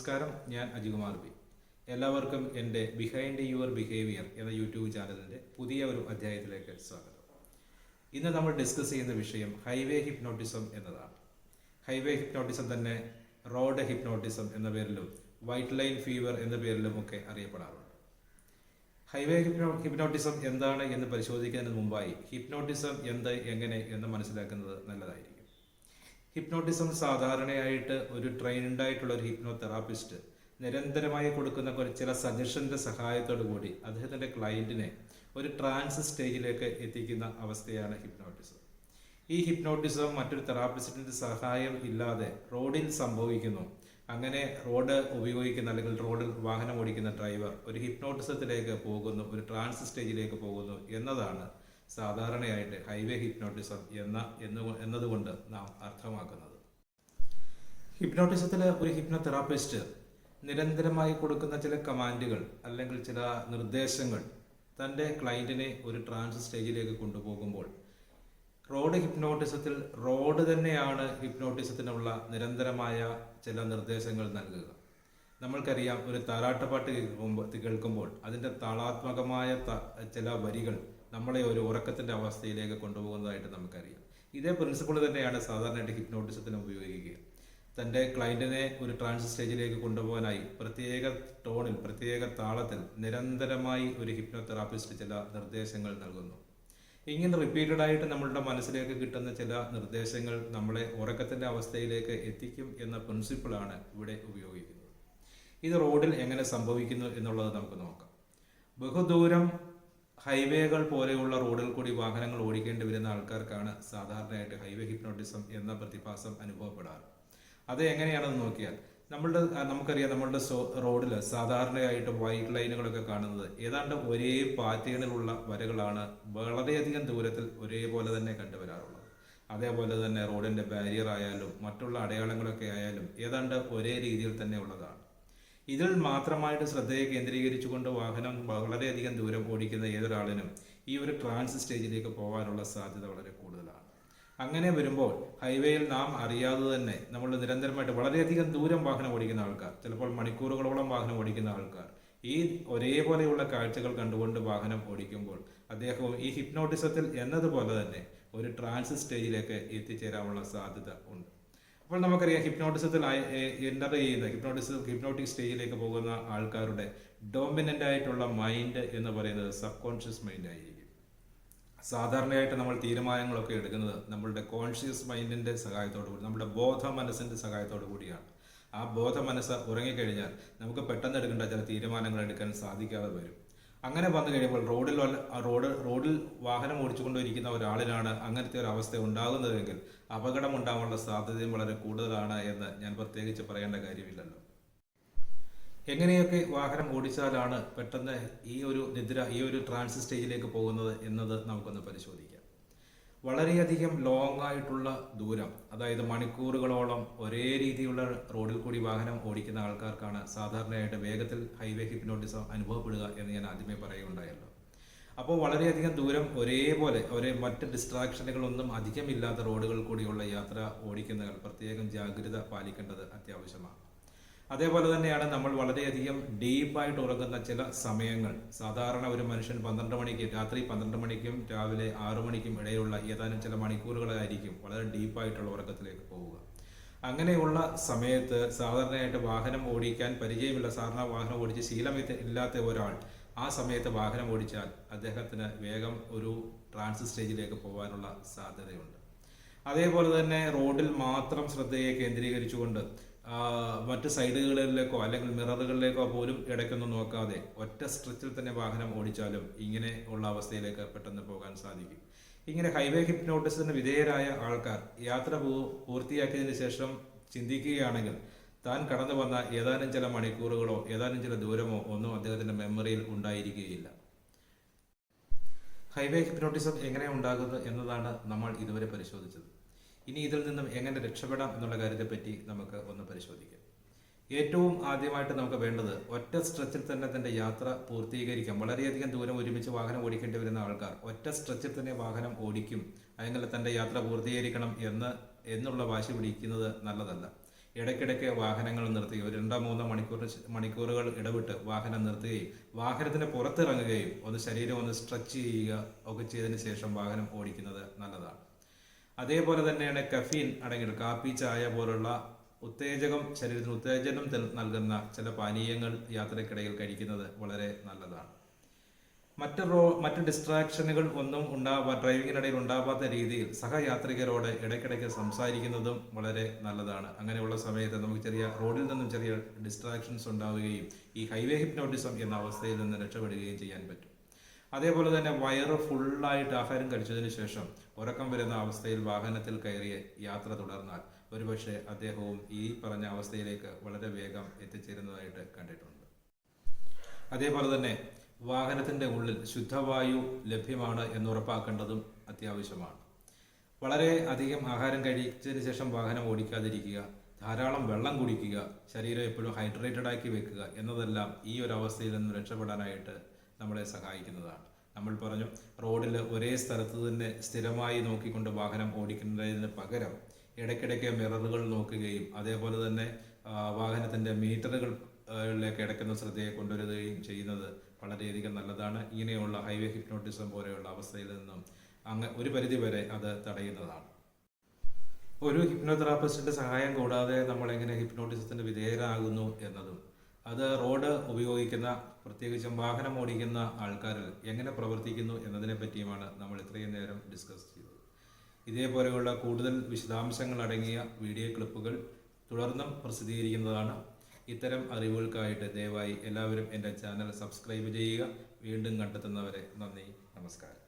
നമസ്കാരം ഞാൻ അജികുമാർ ബി എല്ലാവർക്കും എന്റെ ബിഹൈൻഡ് യുവർ ബിഹേവിയർ എന്ന യൂട്യൂബ് ചാനലിന്റെ പുതിയ ഒരു അധ്യായത്തിലേക്ക് സ്വാഗതം. ഇന്ന് നമ്മൾ ഡിസ്കസ് ചെയ്യുന്ന വിഷയം ഹൈവേ ഹിപ്നോട്ടിസം എന്നതാണ്. ഹൈവേ ഹിപ്നോട്ടിസം തന്നെ റോഡ് ഹിപ്നോട്ടിസം എന്ന പേരിലും വൈറ്റ് ലൈൻ ഫീവർ എന്ന പേരിലും ഒക്കെ അറിയപ്പെടാറുണ്ട്. ഹൈവേ ഹിപ്നോ ഹിപ്നോട്ടിസം എന്താണ് എന്ന് പരിശോധിക്കുന്നതിന് മുമ്പായി ഹിപ്നോട്ടിസം എന്ത് എങ്ങനെ എന്ന് മനസ്സിലാക്കുന്നത് നല്ലതായിരിക്കും. ഹിപ്നോട്ടിസം സാധാരണയായിട്ട് ഒരു ട്രെയിൻഡ് ഒരു ഹിപ്നോ തെറാപ്പിസ്റ്റ് നിരന്തരമായി കൊടുക്കുന്ന ചില സജഷന്റെ സഹായത്തോടു കൂടി അദ്ദേഹത്തിന്റെ ക്ലയന്റിനെ ഒരു ട്രാൻസ് സ്റ്റേജിലേക്ക് എത്തിക്കുന്ന അവസ്ഥയാണ് ഹിപ്നോട്ടിസം ഈ ഹിപ്നോട്ടിസം മറ്റൊരു തെറാപ്പിസ്റ്റിന്റെ സഹായം ഇല്ലാതെ റോഡിൽ സംഭവിക്കുന്നു. അങ്ങനെ റോഡ് ഉപയോഗിക്കുന്ന അല്ലെങ്കിൽ റോഡിൽ വാഹനം ഓടിക്കുന്ന ഡ്രൈവർ ഒരു ഹിപ്നോട്ടിസത്തിലേക്ക് പോകുന്നു ഒരു ട്രാൻസ് സ്റ്റേജിലേക്ക് പോകുന്നു എന്നതാണ് സാധാരണയായിട്ട് ഹൈവേ ഹിപ്നോട്ടിസം എന്ന എന്ന് എന്നതുകൊണ്ട് നാം അർത്ഥമാക്കുന്നത്. ഹിപ്നോട്ടിസത്തിൽ ഒരു ഹിപ്നോതെറാപ്പിസ്റ്റ് നിരന്തരമായി കൊടുക്കുന്ന ചില കമാൻഡുകൾ അല്ലെങ്കിൽ ചില നിർദ്ദേശങ്ങൾ തന്റെ ക്ലയന്റിനെ ഒരു ട്രാൻസ് സ്റ്റേജിലേക്ക് കൊണ്ടുപോകുമ്പോൾ റോഡ് ഹിപ്നോട്ടിസത്തിൽ റോഡ് തന്നെയാണ് ഹിപ്നോട്ടിസത്തിനുള്ള നിരന്തരമായ ചില നിർദ്ദേശങ്ങൾ നൽകുക. നമ്മൾക്കറിയാം ഒരു താരാട്ടുപാട്ട് കേൾക്കുമ്പോൾ കേൾക്കുമ്പോൾ അതിന്റെ താളാത്മകമായ ചില വരികൾ നമ്മളെ ഒരു ഉറക്കത്തിന്റെ അവസ്ഥയിലേക്ക് കൊണ്ടുപോകുന്നതായിട്ട് നമുക്കറിയാം. ഇതേ പ്രിൻസിപ്പിൾ തന്നെയാണ് സാധാരണയായിട്ട് ഹിപ്നോട്ടിസത്തിന് ഉപയോഗിക്കുക. തന്റെ ക്ലയന്റിനെ ഒരു ട്രാൻസ് സ്റ്റേജിലേക്ക് കൊണ്ടുപോകാനായി പ്രത്യേക ടോണിൽ പ്രത്യേക താളത്തിൽ നിരന്തരമായി ഒരു ഹിപ്നോതെറാപ്പിസ്റ്റ് ചില നിർദ്ദേശങ്ങൾ നൽകുന്നു. ഇങ്ങനെ റിപ്പീറ്റഡ് ആയിട്ട് നമ്മളുടെ മനസ്സിലേക്ക് കിട്ടുന്ന ചില നിർദ്ദേശങ്ങൾ നമ്മളെ ഉറക്കത്തിന്റെ അവസ്ഥയിലേക്ക് എത്തിക്കും എന്ന പ്രിൻസിപ്പിളാണ് ഇവിടെ ഉപയോഗിക്കുന്നത്. ഇത് റോഡിൽ എങ്ങനെ സംഭവിക്കുന്നു എന്നുള്ളത് നമുക്ക് നോക്കാം. ബഹുദൂരം ഹൈവേകൾ പോലെയുള്ള റോഡിൽ കൂടി വാഹനങ്ങൾ ഓടിക്കേണ്ടി വരുന്ന ആൾക്കാർക്കാണ് സാധാരണയായിട്ട് ഹൈവേ ഹിപ്നോട്ടിസം എന്ന പ്രതിഭാസം അനുഭവപ്പെടാറ്. അത് എങ്ങനെയാണെന്ന് നോക്കിയാൽ നമ്മളുടെ നമുക്കറിയാം നമ്മളുടെ റോഡിൽ സാധാരണയായിട്ട് വൈറ്റ് ലൈനുകളൊക്കെ കാണുന്നത് ഏതാണ്ട് ഒരേ പാറ്റേണിലുള്ള വരകളാണ് വളരെയധികം ദൂരത്തിൽ ഒരേപോലെ തന്നെ കണ്ടുവരാറുള്ളത്. അതേപോലെ തന്നെ റോഡിന്റെ ബാരിയർ ആയാലും മറ്റുള്ള അടയാളങ്ങളൊക്കെ ആയാലും ഏതാണ്ട് ഒരേ രീതിയിൽ തന്നെ ഉള്ളതാണ്. ഇതിൽ മാത്രമായിട്ട് ശ്രദ്ധയെ കേന്ദ്രീകരിച്ചുകൊണ്ട് വാഹനം വളരെയധികം ദൂരം ഓടിക്കുന്ന ഏതൊരാളിനും ഈ ഒരു ട്രാൻസ് സ്റ്റേജിലേക്ക് പോകാനുള്ള സാധ്യത വളരെ കൂടുതലാണ്. അങ്ങനെ വരുമ്പോൾ ഹൈവേയിൽ നാം അറിയാതെ തന്നെ നമ്മൾ നിരന്തരമായിട്ട് വളരെയധികം ദൂരം വാഹനം ഓടിക്കുന്ന ആൾക്കാർ ചിലപ്പോൾ മണിക്കൂറുകളോളം വാഹനം ഓടിക്കുന്ന ആൾക്കാർ ഈ ഒരേപോലെയുള്ള കാഴ്ചകൾ കണ്ടുകൊണ്ട് വാഹനം ഓടിക്കുമ്പോൾ അദ്ദേഹവും ഈ ഹിപ്നോട്ടിസത്തിൽ എന്നതുപോലെ തന്നെ ഒരു ട്രാൻസ് സ്റ്റേജിലേക്ക് എത്തിച്ചേരാനുള്ള സാധ്യത ഉണ്ട്. അപ്പോൾ നമുക്കറിയാം ഹിപ്നോട്ടിസത്തിൽ എന്റർ ചെയ്ത് ഹിപ്നോട്ടിസം ഹിപ്നോട്ടിക് സ്റ്റേജിലേക്ക് പോകുന്ന ആൾക്കാരുടെ ഡോമിനന്റ് ആയിട്ടുള്ള മൈൻഡ് എന്ന് പറയുന്നത് സബ് കോൺഷ്യസ് മൈൻഡ് ആയിരിക്കും. സാധാരണയായിട്ട് നമ്മൾ തീരുമാനങ്ങളൊക്കെ എടുക്കുന്നത് നമ്മളുടെ കോൺഷ്യസ് മൈൻഡിന്റെ സഹായത്തോടു കൂടി നമ്മുടെ ബോധ മനസ്സിന്റെ സഹായത്തോടു കൂടിയാണ്. ആ ബോധ മനസ്സ് ഉറങ്ങിക്കഴിഞ്ഞാൽ നമുക്ക് പെട്ടെന്ന് എടുക്കേണ്ട ചില തീരുമാനങ്ങൾ എടുക്കാൻ സാധിക്കാതെ വരും. അങ്ങനെ വന്നു കഴിയുമ്പോൾ റോഡിൽ റോഡ് റോഡിൽ വാഹനം ഓടിച്ചുകൊണ്ടിരിക്കുന്ന ഒരാളിനാണ് അങ്ങനത്തെ ഒരു അവസ്ഥ ഉണ്ടാകുന്നതെങ്കിൽ അപകടം ഉണ്ടാകാനുള്ള സാധ്യതയും വളരെ കൂടുതലാണ് എന്ന് ഞാൻ പ്രത്യേകിച്ച് പറയേണ്ട കാര്യമില്ലല്ലോ. എങ്ങനെയൊക്കെ വാഹനം ഓടിച്ചാലാണ് പെട്ടെന്ന് ഈ ഒരു നിദ്ര ഈ ഒരു ട്രാൻസ് സ്റ്റേജിലേക്ക് പോകുന്നത് എന്നത് നമുക്കൊന്ന് പരിശോധിക്കാം. വളരെയധികം ലോങ് ആയിട്ടുള്ള ദൂരം അതായത് മണിക്കൂറുകളോളം ഒരേ രീതിയിലുള്ള റോഡിൽ കൂടി വാഹനം ഓടിക്കുന്ന ആൾക്കാർക്കാണ് സാധാരണയായിട്ട് വേഗത്തിൽ ഹൈവേ ഹിപ്നോട്ടിസം അനുഭവപ്പെടുക എന്ന് ഞാൻ ആദ്യമേ പറയുകയുണ്ടായല്ലോ. അപ്പോൾ വളരെയധികം ദൂരം ഒരേപോലെ ഒരേ മറ്റ് ഡിസ്ട്രാക്ഷനുകളൊന്നും അധികമില്ലാത്ത റോഡുകൾ കൂടിയുള്ള യാത്ര ഓടിക്കുന്നവർ പ്രത്യേകം ജാഗ്രത പാലിക്കേണ്ടത് അത്യാവശ്യമാണ്. അതേപോലെ തന്നെയാണ് നമ്മൾ വളരെയധികം ഡീപ്പായിട്ട് ഉറങ്ങുന്ന ചില സമയങ്ങൾ. സാധാരണ ഒരു മനുഷ്യൻ പന്ത്രണ്ട് മണിക്ക് രാത്രി പന്ത്രണ്ട് മണിക്കും രാവിലെ ആറു മണിക്കും ഇടയിലുള്ള ഏതാനും ചില മണിക്കൂറുകളായിരിക്കും വളരെ ഡീപ്പായിട്ടുള്ള ഉറക്കത്തിലേക്ക് പോവുക. അങ്ങനെയുള്ള സമയത്ത് സാധാരണയായിട്ട് വാഹനം ഓടിക്കാൻ പരിചയമില്ല. സാധാരണ വാഹനം ഓടിച്ച് ശീലം ഇല്ലാത്ത ഒരാൾ ആ സമയത്ത് വാഹനം ഓടിച്ചാൽ അദ്ദേഹത്തിന് വേഗം ഒരു ട്രാൻസ് സ്റ്റേജിലേക്ക് പോകാനുള്ള സാധ്യതയുണ്ട്. അതേപോലെ തന്നെ റോഡിൽ മാത്രം ശ്രദ്ധയെ കേന്ദ്രീകരിച്ചുകൊണ്ട് മറ്റ് സൈഡുകളിലേക്കോ അല്ലെങ്കിൽ മിററുകളിലേക്കോ പോലും ഇടയ്ക്കൊന്നും നോക്കാതെ ഒറ്റ സ്ട്രെച്ചിൽ തന്നെ വാഹനം ഓടിച്ചാലും ഇങ്ങനെ ഉള്ള അവസ്ഥയിലേക്ക് പെട്ടെന്ന് പോകാൻ സാധിക്കും. ഇങ്ങനെ ഹൈവേ ഹിപ്നോട്ടിസിന് വിധേയരായ ആൾക്കാർ യാത്ര പൂർത്തിയാക്കിയതിന് ശേഷം ചിന്തിക്കുകയാണെങ്കിൽ താൻ കടന്നു വന്ന ഏതാനും ചില മണിക്കൂറുകളോ ഏതാനും ചില ദൂരമോ ഒന്നും അദ്ദേഹത്തിന്റെ മെമ്മറിയിൽ ഉണ്ടായിരിക്കുകയില്ല. ഹൈവേ ഹിപ്നോട്ടിസം എങ്ങനെ ഉണ്ടാകുന്നത് എന്നതാണ് നമ്മൾ ഇതുവരെ പരിശോധിച്ചത്. ഇനി ഇതിൽ നിന്നും എങ്ങനെ രക്ഷപ്പെടാം എന്നുള്ള കാര്യത്തെപ്പറ്റി നമുക്ക് ഒന്ന് പരിശോധിക്കാം. ഏറ്റവും ആദ്യമായിട്ട് നമുക്ക് വേണ്ടത് ഒറ്റ സ്ട്രെച്ചിൽ തന്നെ തന്റെ യാത്ര പൂർത്തീകരിക്കാം. വളരെയധികം ദൂരം ഒരുമിച്ച് വാഹനം ഓടിക്കേണ്ടി വരുന്ന ആൾക്കാർ ഒറ്റ സ്ട്രെച്ചിൽ തന്നെ വാഹനം ഓടിക്കും. അല്ലെങ്കിൽ തന്റെ യാത്ര പൂർത്തീകരിക്കണം എന്ന് എന്നുള്ള വാശി പിടിക്കുന്നത് നല്ലതല്ല. ഇടയ്ക്കിടയ്ക്ക് വാഹനങ്ങൾ നിർത്തുകയും ഒരു രണ്ടോ മൂന്നോ മണിക്കൂർ മണിക്കൂറുകൾ ഇടവിട്ട് വാഹനം നിർത്തുകയും വാഹനത്തിന് പുറത്തിറങ്ങുകയും ഒന്ന് ശരീരം ഒന്ന് സ്ട്രെച്ച് ചെയ്യുക ഒക്കെ ചെയ്തതിന് ശേഷം വാഹനം ഓടിക്കുന്നത് നല്ലതാണ്. അതേപോലെ തന്നെയാണ് കഫീൻ അടങ്ങിയ കാപ്പി ചായ പോലുള്ള ഉത്തേജകം ശരീരത്തിന് ഉത്തേജനം നൽകുന്ന ചില പാനീയങ്ങൾ യാത്രക്കിടയിൽ കഴിക്കുന്നത് വളരെ നല്ലതാണ്. മറ്റ് റോ മറ്റ് ഡിസ്ട്രാക്ഷനുകൾ ഒന്നും ഉണ്ടാവാ ഡ്രൈവിങ്ങിനിടയിൽ ഉണ്ടാവാത്ത രീതിയിൽ സഹയാത്രികരോട് ഇടയ്ക്കിടയ്ക്ക് സംസാരിക്കുന്നതും വളരെ നല്ലതാണ്. അങ്ങനെയുള്ള സമയത്ത് നമുക്ക് ചെറിയ റോഡിൽ നിന്നും ചെറിയ ഡിസ്ട്രാക്ഷൻസ് ഉണ്ടാവുകയും ഈ ഹൈവേ ഹിപ്നോട്ടിസം എന്ന അവസ്ഥയിൽ നിന്ന് രക്ഷപ്പെടുകയും ചെയ്യാൻ പറ്റും. അതേപോലെ തന്നെ വയറ് ഫുള്ളായിട്ട് ആഹാരം കഴിച്ചതിന് ശേഷം ഉറക്കം വരുന്ന അവസ്ഥയിൽ വാഹനത്തിൽ കയറി യാത്ര തുടർന്നാൽ ഒരുപക്ഷെ അദ്ദേഹവും ഈ പറഞ്ഞ അവസ്ഥയിലേക്ക് വളരെ വേഗം എത്തിച്ചേരുന്നതായിട്ട് കണ്ടിട്ടുണ്ട്. അതേപോലെ തന്നെ വാഹനത്തിന്റെ ഉള്ളിൽ ശുദ്ധവായു ലഭ്യമാണ് എന്ന് ഉറപ്പാക്കേണ്ടതും അത്യാവശ്യമാണ്. വളരെ അധികം ആഹാരം കഴിച്ചതിന് ശേഷം വാഹനം ഓടിക്കാതിരിക്കുക ധാരാളം വെള്ളം കുടിക്കുക ശരീരം എപ്പോഴും ഹൈഡ്രേറ്റഡ് ആക്കി വെക്കുക എന്നതെല്ലാം ഈ ഒരു അവസ്ഥയിൽ നിന്ന് രക്ഷപ്പെടാനായിട്ട് നമ്മളെ സഹായിക്കുന്നതാണ്. നമ്മൾ പറഞ്ഞു റോഡിൽ ഒരേ സ്ഥലത്ത് തന്നെ സ്ഥിരമായി നോക്കിക്കൊണ്ട് വാഹനം ഓടിക്കുന്നതിന് പകരം ഇടയ്ക്കിടയ്ക്ക് മിററുകൾ നോക്കുകയും അതേപോലെ തന്നെ വാഹനത്തിന്റെ മീറ്ററുകൾ ിലേക്ക് ഇടയ്ക്കുന്ന ശ്രദ്ധയെ കൊണ്ടുവരികയും ചെയ്യുന്നത് വളരെയധികം നല്ലതാണ്. ഇങ്ങനെയുള്ള ഹൈവേ ഹിപ്നോട്ടിസം പോലെയുള്ള അവസ്ഥയിൽ നിന്നും അങ്ങ് ഒരു പരിധി വരെ അത് തടയുന്നതാണ്. ഒരു ഹിപ്നോതെറാപ്പിസ്റ്റിന്റെ സഹായം കൂടാതെ നമ്മൾ എങ്ങനെ ഹിപ്നോട്ടിസത്തിന് വിധേയരാകുന്നു എന്നതും അത് റോഡ് ഉപയോഗിക്കുന്ന പ്രത്യേകിച്ചും വാഹനം ഓടിക്കുന്ന ആൾക്കാരിൽ എങ്ങനെ പ്രവർത്തിക്കുന്നു എന്നതിനെ പറ്റിയുമാണ് നമ്മൾ ഇത്രയും നേരം ഡിസ്കസ് ചെയ്തത്. ഇതേപോലെയുള്ള കൂടുതൽ വിശദാംശങ്ങൾ അടങ്ങിയ വീഡിയോ ക്ലിപ്പുകൾ തുടർന്നും പ്രസിദ്ധീകരിക്കുന്നതാണ്. ഇത്തരം അറിവുകൾക്കായിട്ട് ദയവായി എല്ലാവരും എന്റെ ചാനൽ സബ്സ്ക്രൈബ് ചെയ്യുക. വീണ്ടും കണ്ടെത്തുന്നവരെ നന്ദി നമസ്കാരം.